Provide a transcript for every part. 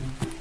Mm-hmm.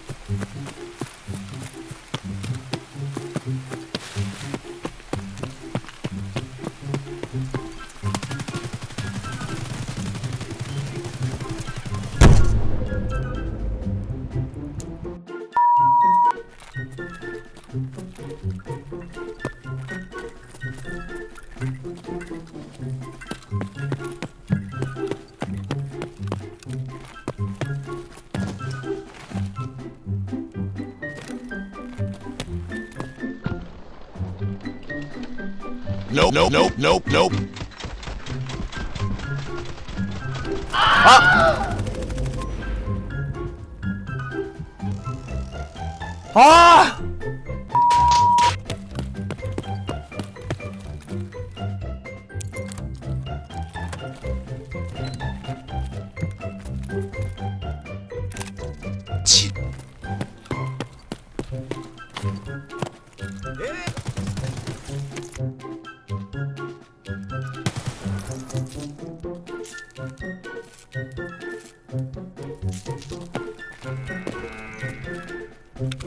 Nope, nope, nope, nope, nope. 아! 치.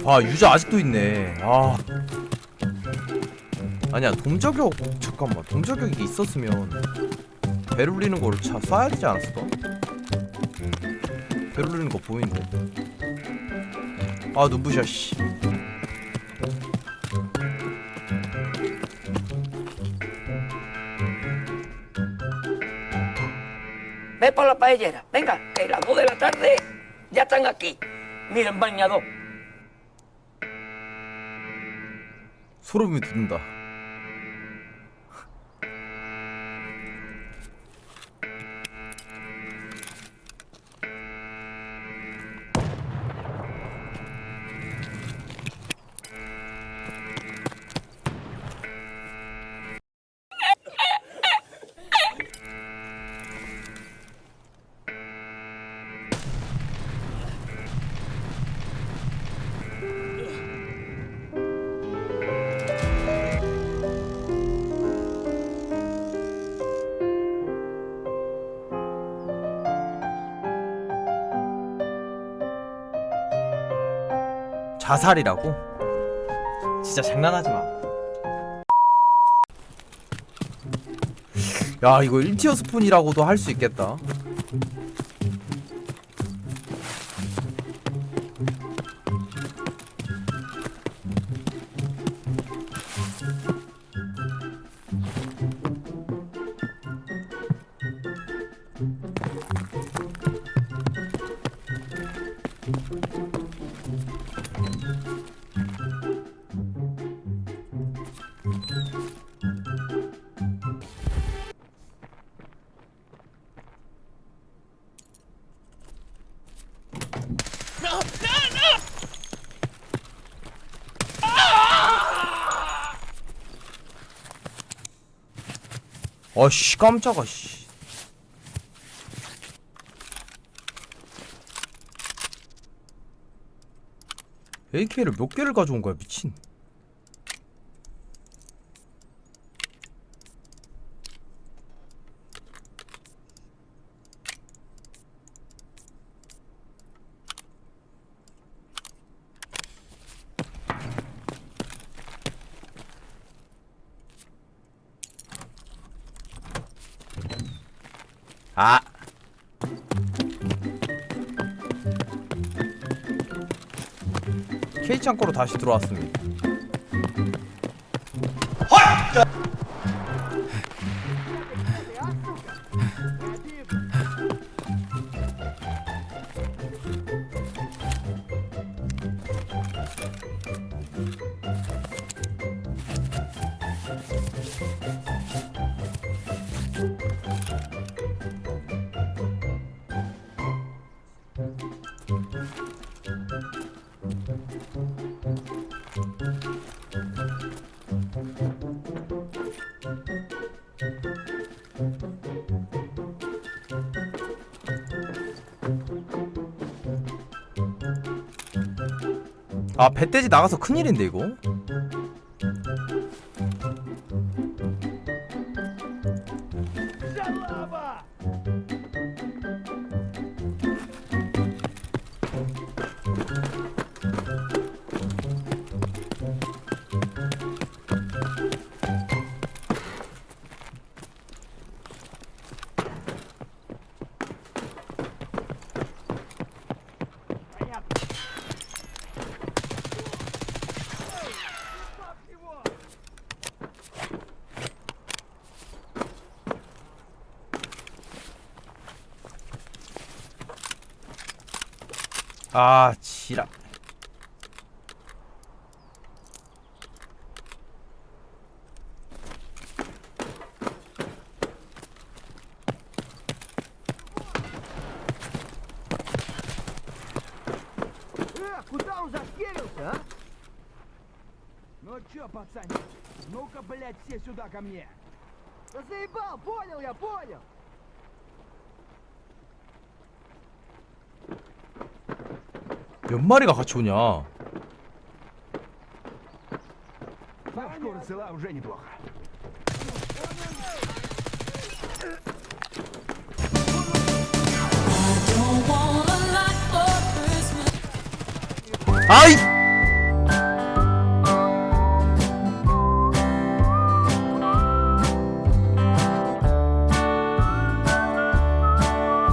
아 유저 아직도 있네. 아. 아니야 동저격 잠깐만. 동저격이 있었으면 배를 울리는 거를 차 쏴야 되지 않았어? 배를 울리는 거 보이는데? 아 눈부셔 씨 Ve por la paellera. Venga, que las 2 de la tarde ya están aquí. Miren, bañador. 소름이 돋는다 자살이라고? 진짜 장난하지 마. 야 이거 1티어 스푼이라고도 할 수 있겠다. 아씨 깜짝아 씨. AK를 몇 개를 가져온 거야 미친. 아. K 창고로 다시 들어왔습니다. 아 배돼지 나가서 큰일인데 이거 아 지랄 Э, куда он зашкерился, а? Ну чё, пацаны, ну-ка, блядь, все сюда ко мне. Да заебал, понял я, понял. 몇 마리가 같이 오냐? 아이!